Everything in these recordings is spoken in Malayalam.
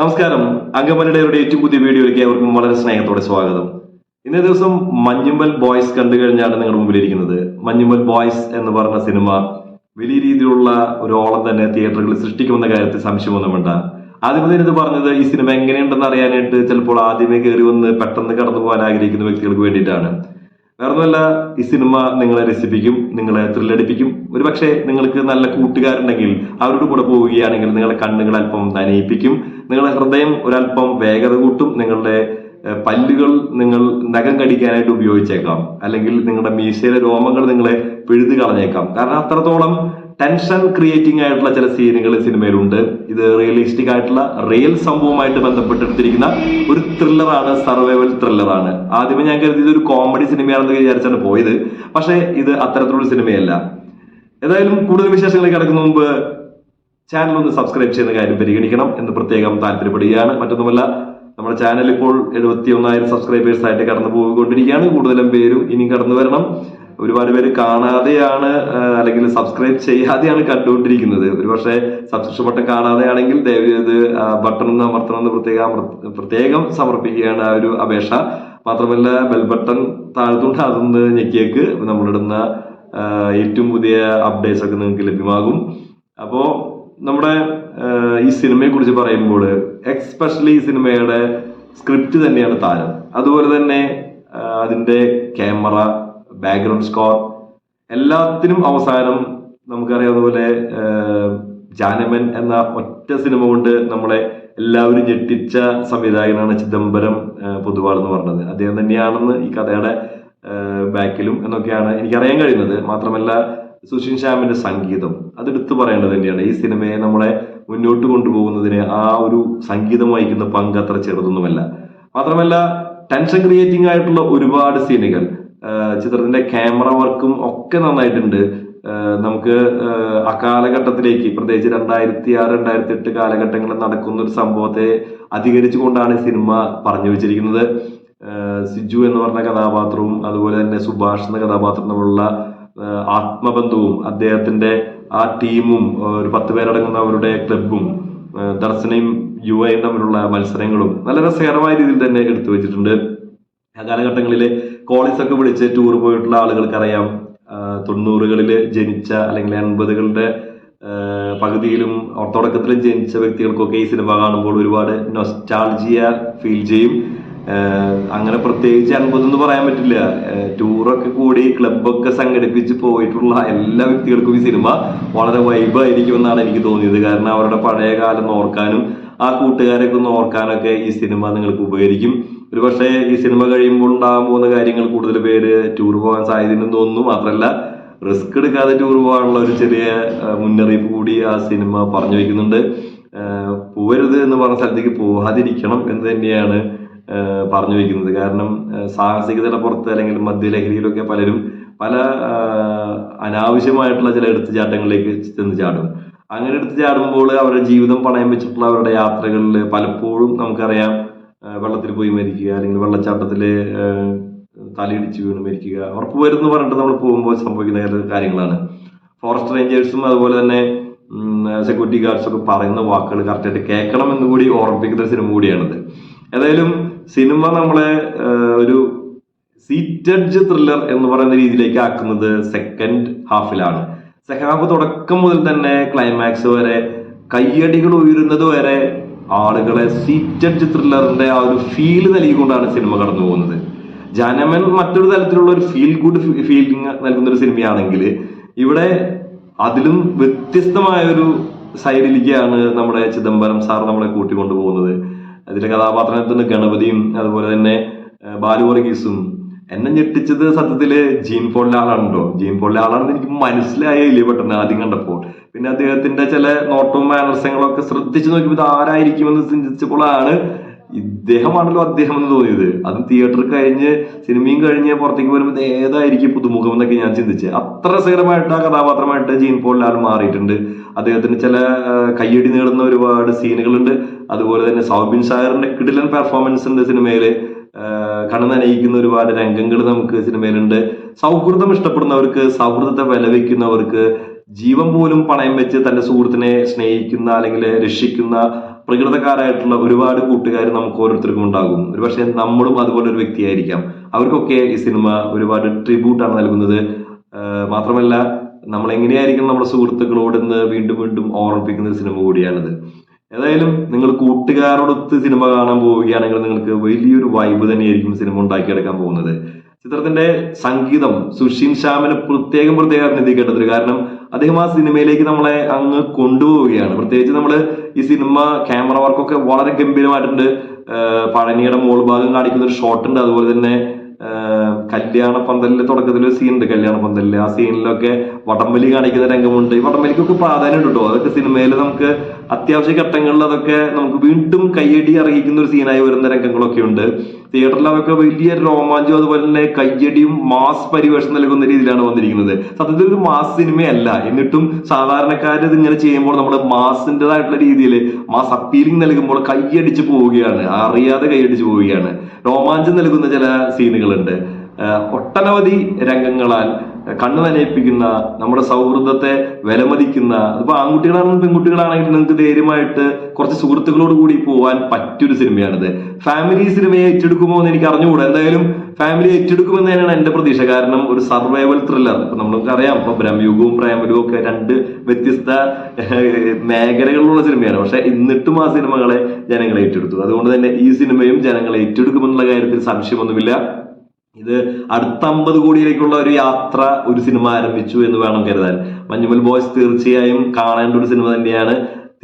നമസ്കാരം. അങ്കമനിയുടെ ഏറ്റവും പുതിയ വീഡിയോയിലേക്ക് അവർക്കും വളരെ സ്നേഹത്തോടെ സ്വാഗതം. ഇന്നേ ദിവസം മഞ്ഞുമ്പൽ ബോയ്സ് കണ്ടു കഴിഞ്ഞാണ് നിങ്ങളുടെ മുമ്പിലിരിക്കുന്നത്. മഞ്ഞുമ്മൽ ബോയ്സ് എന്ന് പറഞ്ഞ സിനിമ വലിയ രീതിയിലുള്ള ഒരു ഓളം തന്നെ തിയേറ്ററുകളിൽ സൃഷ്ടിക്കുമെന്ന കാര്യത്തിൽ സംശയമൊന്നും വേണ്ട ആദ്യം ഇത് പറഞ്ഞത് ഈ സിനിമ എങ്ങനെയുണ്ടെന്ന് അറിയാനായിട്ട് ചിലപ്പോൾ ആദ്യമേ കയറി വന്ന് പെട്ടെന്ന് കടന്നു പോകാൻ ആഗ്രഹിക്കുന്ന വ്യക്തികൾക്ക് വേണ്ടിയിട്ടാണ്. വേറൊന്നുമല്ല ഈ സിനിമ നിങ്ങളെ രസിപ്പിക്കും നിങ്ങളെ ത്രില്ലടിപ്പിക്കും. ഒരു പക്ഷേ നിങ്ങൾക്ക് നല്ല കൂട്ടുകാരുണ്ടെങ്കിൽ അവരോട് കൂടെ പോവുകയാണെങ്കിൽ നിങ്ങളുടെ കണ്ണുകൾ അല്പം നനയിപ്പിക്കും. നിങ്ങളുടെ ഹൃദയം ഒരല്പം വേഗത കൂട്ടും. നിങ്ങളുടെ പല്ലുകൾ നിങ്ങൾ നഖം കടിക്കാനായിട്ട് ഉപയോഗിച്ചേക്കാം. അല്ലെങ്കിൽ നിങ്ങളുടെ മീശയിലെ രോമങ്ങൾ നിങ്ങളെ പിഴുതു കളഞ്ഞേക്കാം. കാരണം അത്രത്തോളം ടെൻഷൻ ക്രിയേറ്റിംഗ് ആയിട്ടുള്ള ചില സീനുകൾ സിനിമയിലുണ്ട്. ഇത് റിയലിസ്റ്റിക് ആയിട്ടുള്ള റിയൽ സംഭവമായിട്ട് ബന്ധപ്പെട്ടെടുത്തിരിക്കുന്ന ഒരു ത്രില്ലറാണ് സർവൈവൽ ത്രില്ലറാണ് ആദ്യമേ ഞാൻ കരുതിയത് ഒരു കോമഡി സിനിമയാണെന്ന് വിചാരിച്ചാണ് പോയത്. പക്ഷേ ഇത് അത്തരത്തിലുള്ള സിനിമയല്ല. ഏതായാലും കൂടുതൽ വിശേഷങ്ങളിലേക്ക് കടക്കുന്ന മുമ്പ് ചാനൽ ഒന്ന് സബ്സ്ക്രൈബ് ചെയ്യുന്ന കാര്യം പരിഗണിക്കണം എന്ന് പ്രത്യേകം താല്പര്യപ്പെടുകയാണ്. മറ്റൊന്നുമല്ല നമ്മുടെ ചാനൽ ഇപ്പോൾ എഴുപത്തി ഒന്നായിരം സബ്സ്ക്രൈബേഴ്സ് ആയിട്ട് കടന്നു പോയിക്കൊണ്ടിരിക്കുകയാണ് കൂടുതലും പേരും ഇനിയും കടന്നു വരണം. ഒരുപാട് പേര് കാണാതെയാണ് അല്ലെങ്കിൽ സബ്സ്ക്രൈബ് ചെയ്യാതെയാണ് കണ്ടുകൊണ്ടിരിക്കുന്നത്. ഒരുപക്ഷെ സബ്സ്ക്രിപ്ഷൻ ബട്ടൺ കാണാതെയാണെങ്കിൽ ദയവേത് ബട്ടൺ ഒന്ന് അമർത്തണം എന്ന് പ്രത്യേകം പ്രത്യേകം സമർപ്പിക്കുകയാണ് ആ ഒരു അപേക്ഷ. മാത്രമല്ല ബെൽ ബട്ടൺ താഴ്ത്തുകൊണ്ട് അതൊന്ന് ഞെക്കിയേക്ക്. നമ്മളിടുന്ന ഏറ്റവും പുതിയ അപ്ഡേറ്റ്സ് ഒക്കെ നിങ്ങൾക്ക് ലഭ്യമാകും. അപ്പോൾ നമ്മുടെ ഈ സിനിമയെ കുറിച്ച് പറയുമ്പോൾ എക്സ്പെഷ്യലി ഈ സിനിമയുടെ സ്ക്രിപ്റ്റ് തന്നെയാണ് താരം. അതുപോലെ തന്നെ അതിന്റെ ക്യാമറ ബാക്ക്ഗ്രൗണ്ട് സ്കോർ എല്ലാത്തിനും അവസാനം നമുക്കറിയാവുന്ന പോലെ ജാനമൻ എന്ന ഒറ്റ സിനിമ കൊണ്ട് നമ്മളെ എല്ലാവരും ഞെട്ടിച്ച സംവിധായകനാണ് ചിദംബരം പൊതുവാൾ എന്ന് പറഞ്ഞത്. അദ്ദേഹം തന്നെയാണെന്ന് ഈ കഥയുടെ ബാക്കിലും എന്നൊക്കെയാണ് എനിക്കറിയാൻ കഴിയുന്നത്. മാത്രമല്ല സുഷിൻ ശ്യാമിന്റെ സംഗീതം. അതെടുത്തു പറയേണ്ടത് തന്നെയാണ്. ഈ സിനിമയെ നമ്മളെ മുന്നോട്ട് കൊണ്ടുപോകുന്നതിന് ആ ഒരു സംഗീതം വഹിക്കുന്ന പങ്ക് അത്ര ചെറുതൊന്നുമല്ല. മാത്രമല്ല ടെൻഷൻ ക്രിയേറ്റിംഗ് ആയിട്ടുള്ള ഒരുപാട് സീനുകൾ ചിത്രത്തിന്റെ ക്യാമറ വർക്കും ഒക്കെ നന്നായിട്ടുണ്ട്. നമുക്ക് ആ കാലഘട്ടത്തിലേക്ക് പ്രത്യേകിച്ച് രണ്ടായിരത്തി ആറ് രണ്ടായിരത്തി എട്ട് കാലഘട്ടങ്ങളിൽ നടക്കുന്ന ഒരു സംഭവത്തെ അധികരിച്ചുകൊണ്ടാണ് സിനിമ പറഞ്ഞു വെച്ചിരിക്കുന്നത്. സിജു എന്ന് പറഞ്ഞ കഥാപാത്രവും അതുപോലെ തന്നെ സുഭാഷ് എന്ന കഥാപാത്രം തമ്മിലുള്ള ആത്മബന്ധവും അദ്ദേഹത്തിന്റെ ആ ടീമും ഒരു പത്ത് പേരടങ്ങുന്ന അവരുടെ ക്ലബും ദർശനയും യു ഐയും തമ്മിലുള്ള മത്സരങ്ങളും നല്ല രസകരമായ രീതിയിൽ തന്നെ എടുത്തു വെച്ചിട്ടുണ്ട്. ആ കാലഘട്ടങ്ങളിൽ കോളേജ് ഒക്കെ വിളിച്ച് ടൂർ പോയിട്ടുള്ള ആളുകൾക്കറിയാം. തൊണ്ണൂറുകളിൽ ജനിച്ച അല്ലെങ്കിൽ എൺപതുകളുടെ പകുതിയിലും തുടക്കത്തിലും ജനിച്ച വ്യക്തികൾക്കൊക്കെ ഈ സിനിമ കാണുമ്പോൾ ഒരുപാട് നൊസ്റ്റാൾജിയ ഫീൽ ചെയ്യും. അങ്ങനെ പ്രത്യേകിച്ച് അൻപത് എന്ന് പറയാൻ പറ്റില്ല. ടൂറൊക്കെ കൂടി ക്ലബൊക്കെ സംഘടിപ്പിച്ച് പോയിട്ടുള്ള എല്ലാ വ്യക്തികൾക്കും ഈ സിനിമ വളരെ വൈബായിരിക്കുമെന്നാണ് എനിക്ക് തോന്നിയത്. കാരണം അവരുടെ പഴയ കാലം ഓർക്കാനും ആ കൂട്ടുകാരൊക്കെ ഒന്ന് ഓർക്കാനൊക്കെ ഈ സിനിമ നിങ്ങൾക്ക് ഉപകരിക്കും. ഒരുപക്ഷെ ഈ സിനിമ കഴിയുമ്പോൾ ഉണ്ടാകാൻ പോകുന്ന കാര്യങ്ങൾ കൂടുതൽ പേര് ടൂർ പോകാൻ സാധ്യതയുണ്ടെന്ന് തോന്നുന്നു. മാത്രമല്ല റിസ്ക് എടുക്കാതെ ടൂർ പോകാനുള്ള ഒരു ചെറിയ മുന്നറിയിപ്പ് കൂടി ആ സിനിമ പറഞ്ഞു വയ്ക്കുന്നുണ്ട്. പോരുത് എന്ന് പറഞ്ഞ സ്ഥലത്തേക്ക് പോകാതിരിക്കണം എന്ന് തന്നെയാണ് പറഞ്ഞു വെക്കുന്നത് കാരണം സാഹസികതയുടെ പുറത്ത് അല്ലെങ്കിൽ മദ്യലഹരിയിലൊക്കെ പലരും പല അനാവശ്യമായിട്ടുള്ള ചില എടുത്തുചാട്ടങ്ങളിലേക്ക് ചെന്ന് ചാടും. അങ്ങനെ എടുത്തു ചാടുമ്പോൾ അവരുടെ ജീവിതം പണയം വെച്ചിട്ടുള്ള അവരുടെ യാത്രകളിൽ പലപ്പോഴും നമുക്കറിയാം വെള്ളത്തിൽ പോയി മരിക്കുക അല്ലെങ്കിൽ വെള്ളച്ചാട്ടത്തിൽ തലയിടിച്ച് വീണ് മരിക്കുക ഉറപ്പ് വരുന്നു പറഞ്ഞിട്ട് നമ്മൾ പോകുമ്പോൾ സംഭവിക്കുന്ന കാര്യങ്ങളാണ്. ഫോറസ്റ്റ് റേഞ്ചേഴ്സും അതുപോലെ തന്നെ സെക്യൂരിറ്റി ഗാർഡ്സ് ഒക്കെ പറയുന്ന വാക്കുകൾ കറക്റ്റായിട്ട് കേൾക്കണം എന്ന് കൂടി ഓർമ്മിപ്പിക്കുന്ന സിനിമ കൂടിയാണിത്. ഏതായാലും സിനിമ നമ്മളെ ഒരു സീറ്റഡ്ജ് ത്രില്ലർ എന്ന് പറയുന്ന രീതിയിലേക്ക് ആക്കുന്നത് സെക്കൻഡ് ഹാഫിലാണ് സെക്കൻഡ് ഹാഫ് തുടക്കം മുതൽ തന്നെ ക്ലൈമാക്സ് വരെ കയ്യടികൾ ഉയരുന്നത് വരെ ആളുകളെ സീറ്റഡ് ത്രില്ലറിന്റെ ആ ഒരു ഫീൽ നൽകിക്കൊണ്ടാണ് സിനിമ കടന്നു പോകുന്നത്. ജനമൻ മറ്റൊരു തരത്തിലുള്ള ഒരു ഫീൽ ഗുഡ് ഫീലിംഗ് നൽകുന്ന ഒരു സിനിമയാണെങ്കിൽ ഇവിടെ അതിലും വ്യത്യസ്തമായ ഒരു സൈഡിലേക്കാണ് നമ്മുടെ ചിദംബരം സാർ നമ്മളെ കൂട്ടിക്കൊണ്ടു പോകുന്നത് അതിലെ കഥാപാത്രത്തിന് ഗണപതിയും അതുപോലെ തന്നെ ബാലു വർഗീസും എന്നെ ഞെട്ടിച്ചത് സത്യത്തിൽ ജീൻ പോളിന്റെ ആളാണല്ലോ ജീൻ പോളിന്റെ ആളാണെന്ന് എനിക്ക് മനസ്സിലായില്ലേ പെട്ടെന്ന് ആദ്യം കണ്ടപ്പോൾ പിന്നെ അദ്ദേഹത്തിന്റെ ചില നോട്ടവും മാനർസങ്ങളും ഒക്കെ ശ്രദ്ധിച്ചു നോക്കിയപ്പോൾ ഇത് ആരായിരിക്കുമെന്ന് ചിന്തിച്ചപ്പോഴാണ് ഇദ്ദേഹമാണല്ലോ അദ്ദേഹം എന്ന് തോന്നിയത്. അതും തിയേറ്റർ കഴിഞ്ഞ് സിനിമയും കഴിഞ്ഞ് പുറത്തേക്ക് വരുമ്പോൾ ഏതായിരിക്കും പുതുമുഖം എന്നൊക്കെ ഞാൻ ചിന്തിച്ചത് അത്ര രസകരമായിട്ട് ആ കഥാപാത്രമായിട്ട് ജീൻ പോൾ ലാൽ മാറിയിട്ടുണ്ട്. അദ്ദേഹത്തിന് ചില കയ്യടി നേടുന്ന ഒരുപാട് സീനുകളുണ്ട്. അതുപോലെ തന്നെ സൗബിൻ ഷായറിന്റെ കിടിലൻ പെർഫോമൻസ് ഉണ്ട് സിനിമയിൽ. കണ്ണു നനയിക്കുന്ന ഒരുപാട് രംഗങ്ങൾ നമുക്ക് സിനിമയിലുണ്ട്. സൗഹൃദം ഇഷ്ടപ്പെടുന്നവർക്ക് സൗഹൃദത്തെ വിലവെക്കുന്നവർക്ക് ജീവൻ പോലും പണയം വെച്ച് തന്റെ സുഹൃത്തിനെ സ്നേഹിക്കുന്ന അല്ലെങ്കിൽ രക്ഷിക്കുന്ന പ്രകൃതക്കാരായിട്ടുള്ള ഒരുപാട് കൂട്ടുകാർ നമുക്ക് ഓരോരുത്തർക്കും ഉണ്ടാകും. ഒരുപക്ഷെ നമ്മളും അതുപോലെ ഒരു വ്യക്തിയായിരിക്കാം. അവർക്കൊക്കെ ഈ സിനിമ ഒരുപാട് ട്രിബ്യൂട്ടാണ് നൽകുന്നത്. മാത്രമല്ല നമ്മൾ എങ്ങനെയായിരിക്കും നമ്മുടെ സുഹൃത്തുക്കളോട് ഇന്ന് വീണ്ടും വീണ്ടും ഓർമ്മിപ്പിക്കുന്ന ഒരു സിനിമ കൂടിയാണിത്. ഏതായാലും നിങ്ങൾ കൂട്ടുകാരോടൊത്ത് സിനിമ കാണാൻ പോവുകയാണെങ്കിൽ നിങ്ങൾക്ക് വലിയൊരു വൈബ് തന്നെയായിരിക്കും സിനിമ ഉണ്ടാക്കിയെടുക്കാൻ പോകുന്നത്. ചിത്രത്തിന്റെ സംഗീതം സുഷിൻ ശ്യാമിന് പ്രത്യേകം പ്രത്യേകം അഭിനന്ദിക്കേണ്ടത് കാരണം അദ്ദേഹം ആ സിനിമയിലേക്ക് നമ്മളെ അങ്ങ് കൊണ്ടുപോവുകയാണ്. പ്രത്യേകിച്ച് നമ്മൾ ഈ സിനിമ ക്യാമറ വർക്കൊക്കെ വളരെ ഗംഭീരമായിട്ടുണ്ട്. പഴനിയുടെ മോൾ ഭാഗം കാണിക്കുന്ന ഒരു ഷോട്ട് ഉണ്ട്. അതുപോലെ തന്നെ കല്യാണ പന്തലിന്റെ തുടക്കത്തിൽ ഒരു സീൻ ഉണ്ട് കല്യാണ പന്തലിൽ ആ സീനിലൊക്കെ വടംവലി കാണിക്കുന്ന രംഗമുണ്ട്. ഈ വടംവലിക്കൊക്കെ പ്രാധാന്യം കേട്ടോ അതൊക്കെ സിനിമയിൽ നമുക്ക് അത്യാവശ്യ ഘട്ടങ്ങളിൽ അതൊക്കെ നമുക്ക് വീണ്ടും കയ്യടി അറിയിക്കുന്ന ഒരു സീനായി വരുന്ന രംഗങ്ങളൊക്കെ ഉണ്ട്. തിയേറ്ററിൽ അതൊക്കെ വലിയ രോമാഞ്ചം അതുപോലെ തന്നെ കയ്യടിയും മാസ് പരിവേഷം നൽകുന്ന രീതിയിലാണ് വന്നിരിക്കുന്നത്. സത്യത്തിൽ ഒരു മാസ് സിനിമയല്ല. എന്നിട്ടും സാധാരണക്കാർ ഇത് ഇങ്ങനെ ചെയ്യുമ്പോൾ നമ്മൾ മാസിന്റെതായിട്ടുള്ള രീതിയിൽ മാസ് അപ്പീലിംഗ് നൽകുമ്പോൾ കയ്യടിച്ച് പോവുകയാണ്. അറിയാതെ കൈയടിച്ച് പോവുകയാണ്. രോമാഞ്ചം നൽകുന്ന ചില സീനുകളുണ്ട് ആഹ് ഒട്ടനവധി രംഗങ്ങളാൽ കണ്ണു നനയിപ്പിക്കുന്ന നമ്മുടെ സൗഹൃദത്തെ വിലമതിക്കുന്ന അതിപ്പോ ആൺകുട്ടികളാണെങ്കിലും പെൺകുട്ടികളാണെങ്കിലും നിങ്ങൾക്ക് ധൈര്യമായിട്ട് കുറച്ച് സുഹൃത്തുക്കളോട് കൂടി പോകാൻ പറ്റിയൊരു സിനിമയാണിത്. ഫാമിലി സിനിമയെ ഏറ്റെടുക്കുമോ എന്ന് എനിക്ക് അറിഞ്ഞുകൂടാ. എന്തായാലും ഫാമിലി ഏറ്റെടുക്കുമെന്ന് തന്നെയാണ് എന്റെ പ്രതീക്ഷ. കാരണം ഒരു സർവൈവൽ ത്രില്ലർ ഇപ്പൊ നമുക്കറിയാം ഇപ്പൊ ബ്രഹ്മയുഗവും പ്രേമയുഗവും ഒക്കെ രണ്ട് വ്യത്യസ്ത മേഖലകളിലുള്ള സിനിമയാണ്. പക്ഷെ എന്നിട്ടും ആ സിനിമകളെ ജനങ്ങളെ ഏറ്റെടുത്തു. അതുകൊണ്ട് തന്നെ ഈ സിനിമയും ജനങ്ങളെ ഏറ്റെടുക്കുമെന്നുള്ള കാര്യത്തിൽ സംശയമൊന്നുമില്ല. ഇത് അടുത്ത അമ്പത് കോടിയിലേക്കുള്ള ഒരു യാത്ര ഒരു സിനിമ ആരംഭിച്ചു എന്ന് വേണം കരുതാൻ. മഞ്ഞുമൽ ബോയ്സ് തീർച്ചയായും കാണേണ്ട ഒരു സിനിമ തന്നെയാണ്.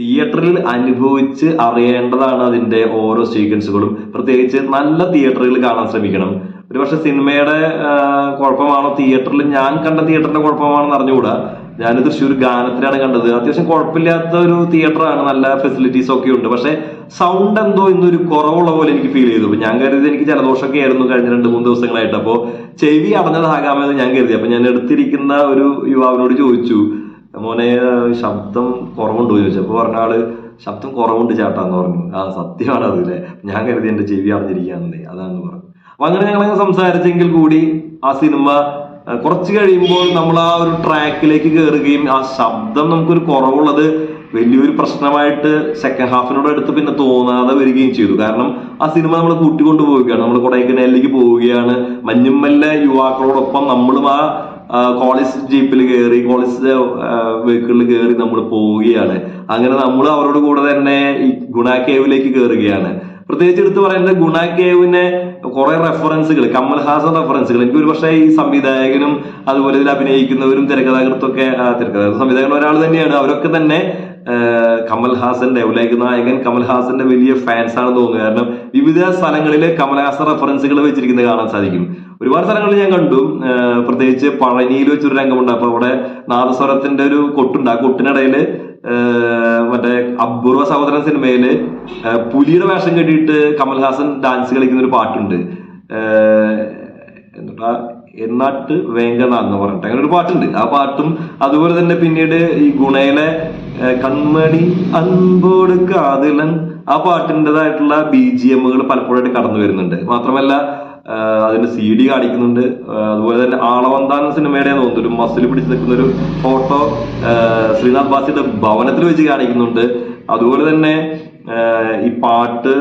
തിയേറ്ററിൽ അനുഭവിച്ച് അറിയേണ്ടതാണ് അതിന്റെ ഓരോ സീക്വൻസുകളും. പ്രത്യേകിച്ച് നല്ല തിയേറ്ററുകളിൽ കാണാൻ ശ്രമിക്കണം. ഒരുപക്ഷെ സിനിമയുടെ കുഴപ്പമാണോ? തിയേറ്ററിൽ ഞാൻ കണ്ട തിയേറ്ററിന്റെ കുഴപ്പമാണെന്ന് അറിഞ്ഞുകൂടാ. ഞാൻ തൃശ്ശൂർ ഗാനത്തിലാണ് കണ്ടത്. അത്യാവശ്യം കുഴപ്പമില്ലാത്ത ഒരു തിയേറ്ററാണ് നല്ല ഫെസിലിറ്റീസ് ഒക്കെ ഉണ്ട്. പക്ഷെ സൗണ്ട് എന്തോ ഇന്നൊരു കുറവുള്ള പോലെ എനിക്ക് ഫീൽ ചെയ്തു. ഞാൻ കരുതി എനിക്ക് ജലദോഷമൊക്കെ ആയിരുന്നു കഴിഞ്ഞ രണ്ട് മൂന്ന് ദിവസങ്ങളായിട്ട്. അപ്പോൾ ചെവി അടഞ്ഞതാകാമെന്ന് ഞാൻ കരുതി. അപ്പൊ ഞാൻ എടുത്തിരിക്കുന്ന ഒരു യുവാവിനോട് ചോദിച്ചു മോനെ ശബ്ദം കുറവുണ്ടോ? ചോദിച്ചു. അപ്പൊ പറഞ്ഞ ആൾ ശബ്ദം കുറവുണ്ട് ചേട്ടാന്ന് പറഞ്ഞു. ആ സത്യമാണ് അത് അല്ലെ? ഞാൻ കരുതി എന്റെ ചെവി അടഞ്ഞിരിക്കുകയാണെന്നേ അതാന്ന് പറഞ്ഞു. അപ്പൊ അങ്ങനെ ഞങ്ങളങ്ങനെ സംസാരിച്ചെങ്കിൽ കൂടി ആ സിനിമ കുറച്ച് കഴിയുമ്പോൾ നമ്മൾ ആ ഒരു ട്രാക്കിലേക്ക് കയറുകയും ആ ശബ്ദം നമുക്കൊരു കുറവുള്ളത് വലിയൊരു പ്രശ്നമായിട്ട് സെക്കൻഡ് ഹാഫിനോട് അടുത്ത് പിന്നെ തോന്നാതെ വരികയും ചെയ്തു. കാരണം ആ സിനിമ നമ്മൾ കൂട്ടിക്കൊണ്ടു പോവുകയാണ് നമ്മൾ കൊടൈക്കനാലിലേക്ക് പോവുകയാണ്. മഞ്ഞുമല്ല യുവാക്കളോടൊപ്പം നമ്മളും ആ കോളേജ് ജീപ്പിൽ കയറി കോളേജ് വെഹിക്കിളിൽ കയറി നമ്മൾ പോവുകയാണ്. അങ്ങനെ നമ്മൾ അവരോട് കൂടെ തന്നെ ഈ ഗുണ കേവിലേക്ക് കയറുകയാണ് പ്രത്യേകിച്ച് എടുത്ത് പറയുന്നത് ഗുണകേവിനെ കുറെ റെഫറൻസുകൾ കമൽഹാസൻ റെഫറൻസുകൾ എനിക്ക് ഒരു പക്ഷേ ഈ സംവിധായകനും അതുപോലെ ഇതിൽ അഭിനയിക്കുന്നവരും തിരക്കഥാകൃത്തൊക്കെ തിരക്കഥാകൃത്ത് സംവിധായകൻ ഒരാൾ തന്നെയാണ്. അവരൊക്കെ തന്നെ കമൽഹാസന്റെ ഉലേഖ നായകൻ കമൽഹാസന്റെ വലിയ ഫാൻസ് ആണ് തോന്നുന്നു. കാരണം വിവിധ സ്ഥലങ്ങളിൽ കമൽഹാസൻ റെഫറൻസുകൾ വെച്ചിരിക്കുന്നത് കാണാൻ സാധിക്കും. ഒരുപാട് സ്ഥലങ്ങളിൽ ഞാൻ കണ്ടു. പ്രത്യേകിച്ച് പഴനിയിൽ വെച്ചൊരു രംഗമുണ്ട്. അപ്പൊ അവിടെ നാദസ്വരത്തിന്റെ ഒരു കൊട്ടുണ്ട്. ആ കൊട്ടിനിടയിൽ മറ്റേ അപൂർവ സഹോദരൻ സിനിമയിൽ പുലിയുടെ വേഷം കെട്ടിയിട്ട് കമൽഹാസൻ ഡാൻസ് കളിക്കുന്ന ഒരു പാട്ടുണ്ട്. എന്നിട്ടാ എന്നാട്ട് വേങ്കനാഥ് എന്ന് പറഞ്ഞിട്ട്. അങ്ങനെ ഒരു പാട്ടുണ്ട്. ആ പാട്ടും അതുപോലെ തന്നെ പിന്നീട് ഈ ഗുണയിലെ കൺമണി അൻപോട് കാതിലൻ ആ പാട്ടിന്റെതായിട്ടുള്ള ബി ജി എമ്മുകൾ പലപ്പോഴായിട്ട് കടന്നു വരുന്നുണ്ട്. മാത്രമല്ല അതിന്റെ സി ഡി കാണിക്കുന്നുണ്ട്. അതുപോലെ തന്നെ ആളവന്താൻ സിനിമയുടെ തോന്നുന്നു ഒരു മസിൽ പിടിച്ച് നിൽക്കുന്ന ഒരു ഫോട്ടോ ശ്രീനാഥ് ബാസിയുടെ ഭവനത്തിൽ വെച്ച് കാണിക്കുന്നുണ്ട്. അതുപോലെ തന്നെ ഈ പാട്ട്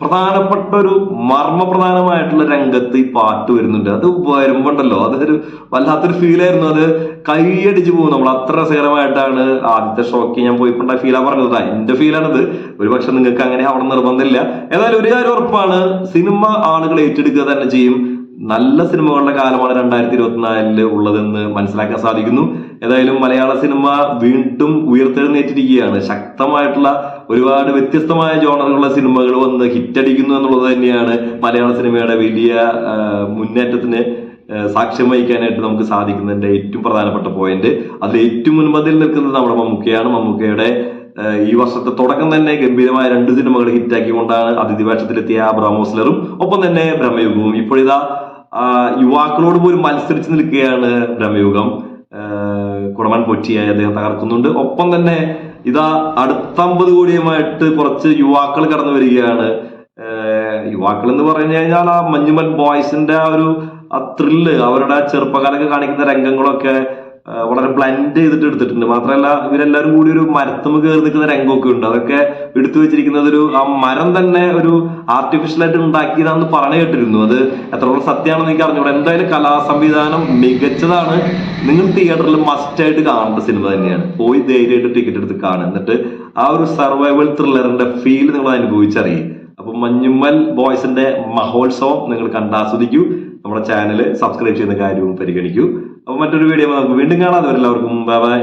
പ്രധാനപ്പെട്ട ഒരു മർമ്മപ്രധാനമായിട്ടുള്ള രംഗത്ത് ഈ പാട്ട് വരുന്നുണ്ട്. അത് വരുമ്പോണ്ടല്ലോ. അതൊരു വല്ലാത്തൊരു ഫീൽ ആയിരുന്നു. അത് കൈയടിച്ചു പോകും. നമ്മൾ അത്ര രസകരമായിട്ടാണ് ആദ്യത്തെ ഷോക്ക് ഞാൻ പോയിക്കൊണ്ട ഫീലാ പറഞ്ഞത്. എന്റെ ഫീലാണിത് ഒരു പക്ഷെ നിങ്ങൾക്ക് അങ്ങനെ അവിടെ നിർബന്ധമില്ല. ഏതായാലും ഒരു കാര്യം ഉറപ്പാണ്. സിനിമ ആളുകൾ ഏറ്റെടുക്കുക തന്നെ ചെയ്യും. നല്ല സിനിമകളുടെ കാലമാണ് രണ്ടായിരത്തി ഇരുപത്തിനാലിൽ ഉള്ളതെന്ന് മനസ്സിലാക്കാൻ സാധിക്കുന്നു. ഏതായാലും മലയാള സിനിമ വീണ്ടും ഉയർത്തെഴുന്നേറ്റിരിക്കുകയാണ്. ശക്തമായിട്ടുള്ള ഒരുപാട് വ്യത്യസ്തമായ ജോണറുകളുള്ള സിനിമകൾ വന്ന് ഹിറ്റടിക്കുന്നു എന്നുള്ളത് തന്നെയാണ് മലയാള സിനിമയുടെ വലിയ മുന്നേറ്റത്തിന് സാക്ഷ്യം വഹിക്കാനായിട്ട് നമുക്ക് സാധിക്കുന്നതിന്റെ ഏറ്റവും പ്രധാനപ്പെട്ട പോയിന്റ്. അതിൽ ഏറ്റവും മുൻപതിൽ നിൽക്കുന്നത് നമ്മുടെ മമ്മൂക്കയാണ്. മമ്മൂക്കയുടെ ഈ വർഷത്തെ തുടക്കം തന്നെ ഗംഭീരമായ രണ്ട് സിനിമകൾ ഹിറ്റാക്കിക്കൊണ്ടാണ് അതിഥി വേഷത്തിലെത്തിയ ബ്രഹ്മോസ്ലറും ഒപ്പം തന്നെ ബ്രഹ്മയുഗവും. ഇപ്പോഴിതാ യുവാക്കളോട് പോലും മത്സരിച്ച് നിൽക്കുകയാണ് ബ്രഹ്മയുഗം. കുടമൻ പൊറ്റിയായി അദ്ദേഹം തകർക്കുന്നുണ്ട്. ഒപ്പം തന്നെ ഇതാ അടുത്ത അമ്പത് കോടിയുമായിട്ട് കുറച്ച് യുവാക്കൾ കടന്നു വരികയാണ്. യുവാക്കൾ എന്ന് പറഞ്ഞു കഴിഞ്ഞാൽ ആ മഞ്ഞുമൽ ബോയ്സിന്റെ ആ ഒരു ആ ത്രില്ല് അവരുടെ ചെറുപ്പകാലൊക്കെ കാണിക്കുന്ന രംഗങ്ങളൊക്കെ വളരെ ബ്ലൻഡ് ചെയ്തിട്ട് എടുത്തിട്ടുണ്ട്. മാത്രമല്ല ഇവരെല്ലാരും കൂടി ഒരു മരത്തുമ്മ കയറി നിൽക്കുന്ന രംഗമൊക്കെ ഉണ്ട്. അതൊക്കെ എടുത്തു വെച്ചിരിക്കുന്നത് ഒരു ആ മരം തന്നെ ഒരു ആർട്ടിഫിഷ്യൽ ആയിട്ട് ഉണ്ടാക്കിയതാണെന്ന് പറഞ്ഞു കേട്ടിരുന്നു. അത് എത്രത്തോളം സത്യമാണെന്ന് എനിക്ക് അറിഞ്ഞൂടാ. എന്തായാലും കലാ സംവിധാനം മികച്ചതാണ്. നിങ്ങൾ തിയേറ്ററിൽ മസ്റ്റ് ആയിട്ട് കാണേണ്ട സിനിമ തന്നെയാണ്. പോയി ധൈര്യമായിട്ട് ടിക്കറ്റ് എടുത്ത് കാണുക. എന്നിട്ട് ആ ഒരു സർവൈവൽ ത്രില്ലറിന്റെ ഫീൽ നിങ്ങൾ അനുഭവിച്ചറിയും. അപ്പൊ മഞ്ഞുമ്മൽ ബോയ്സിന്റെ മഹോത്സവം നിങ്ങൾ കണ്ടാസ്വദിക്കൂ നമ്മുടെ ചാനൽ സബ്സ്ക്രൈബ് ചെയ്യുന്ന കാര്യവും പരിഗണിക്കൂ. അപ്പൊ മറ്റൊരു വീഡിയോ നമുക്ക് വീണ്ടും കാണാം. എല്ലാവർക്കും ബൈ ബൈ